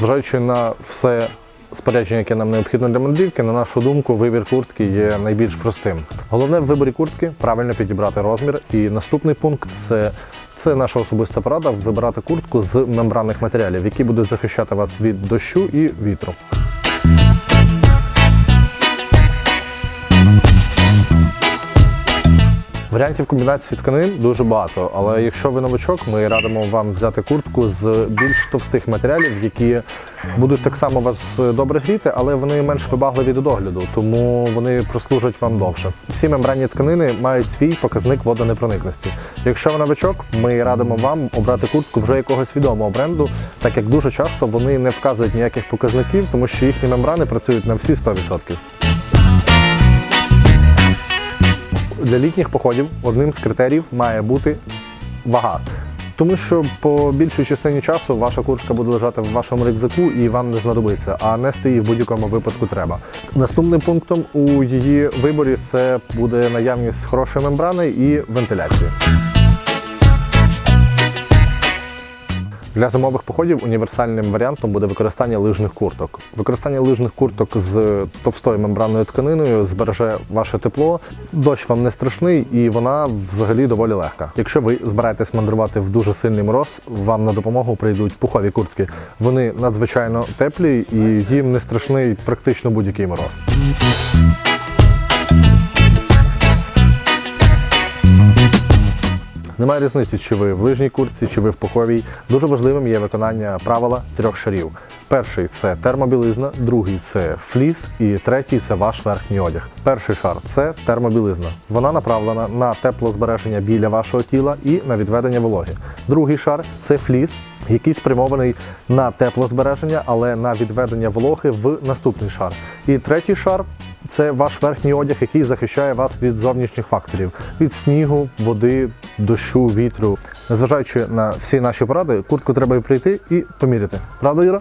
Зважаючи на все спорядження, яке нам необхідно для мандрівки, на нашу думку, вибір куртки є найбільш простим. Головне в виборі куртки правильно підібрати розмір. І наступний пункт це, це наша особиста порада вибирати куртку з мембранних матеріалів, які будуть захищати вас від дощу і вітру. Варіантів комбінації тканин дуже багато, але якщо ви новачок, ми радимо вам взяти куртку з більш товстих матеріалів, які будуть так само вас добре гріти, але вони менш вибагливі до догляду, тому вони прослужать вам довше. Всі мембранні тканини мають свій показник водонепроникності. Якщо ви новачок, ми радимо вам обрати куртку вже якогось відомого бренду, так як дуже часто вони не вказують ніяких показників, тому що їхні мембрани працюють на всі 100%. Для літніх походів одним з критеріїв має бути вага. Тому що по більшій частині часу ваша куртка буде лежати в вашому рюкзаку і вам не знадобиться, а нести її в будь-якому випадку треба. Наступним пунктом у її виборі це буде наявність хорошої мембрани і вентиляції. Для зимових походів універсальним варіантом буде використання лижних курток. Використання лижних курток з товстою мембранною тканиною збереже ваше тепло, дощ вам не страшний і вона взагалі доволі легка. Якщо ви збираєтесь мандрувати в дуже сильний мороз, вам на допомогу прийдуть пухові куртки. Вони надзвичайно теплі і їм не страшний практично будь-який мороз. Немає різниці, чи ви в лижній куртці, чи ви в пуховій. Дуже важливим є виконання правила трьох шарів. Перший це термобілизна, другий це фліс, і третій це ваш верхній одяг. Перший шар це термобілизна. Вона направлена на теплозбереження біля вашого тіла і на відведення вологи. Другий шар це фліс, який спрямований на теплозбереження, але на відведення вологи в наступний шар. І третій шар це ваш верхній одяг, який захищає вас від зовнішніх факторів, від снігу, води, дощу, вітру. Незважаючи на всі наші поради, куртку треба прийти і поміряти. Правда, Іра?